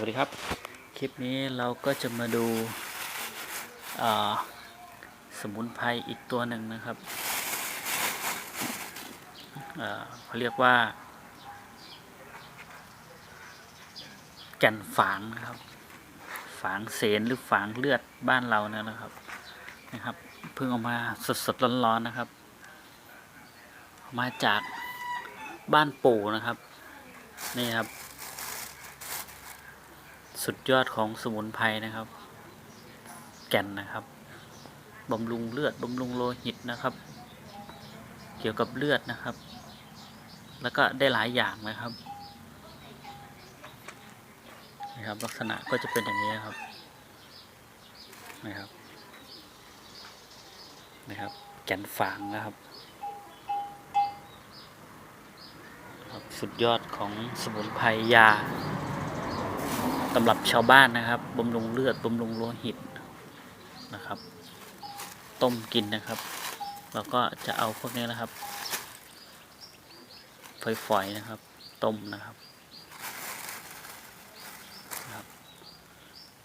วัสดีครับ คลิปนี้เราก็จะมาดูาสมุนไพรอีกตัวหนึ่งนะครับเขาเรียกว่า แก่นฝางนะครับ ฝางเสนหรือฝางเลือดบ้านเราเนี่ยนะครับนะครับเพิ่งออกมาสดๆร้อนๆนะครับ มาจากบ้านปู่นะครับ นี่ครับ สุดยอดของสมุนไพรนะครับ แก่นนะครับบำรุงเลือดบำรุงโลหิตนะครับ เกี่ยวกับเลือดนะครับ แล้วก็ได้หลายอย่างนะครับนะครับ ลักษณะก็จะเป็นอย่างนี้นะครับนะครับนะครับ แก่นฝางนะครับครับ สุดยอดของสมุนไพรยา สำหรับชาวบ้านนะครับบำรุงเลือดบำรุงโลหิตนะครับ ต้มกินนะครับแล้วก็จะเอาพวกนี้นะครับฝอยๆนะครับ ต้มนะครับครับ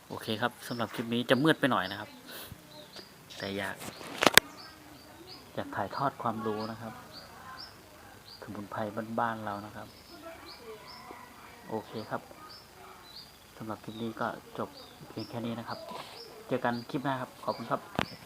โอเคครับสำหรับคลิปนี้จะมืดไปหน่อยนะครับ แต่อยากอยากถ่ายทอดความรู้นะครับสมุนไพรบ้านๆเรานะครับ โอเคครับ สำหรับคลิปนี้ก็จบเพียงแค่นี้นะครับ เจอกันคลิปหน้าครับ ขอบคุณครับ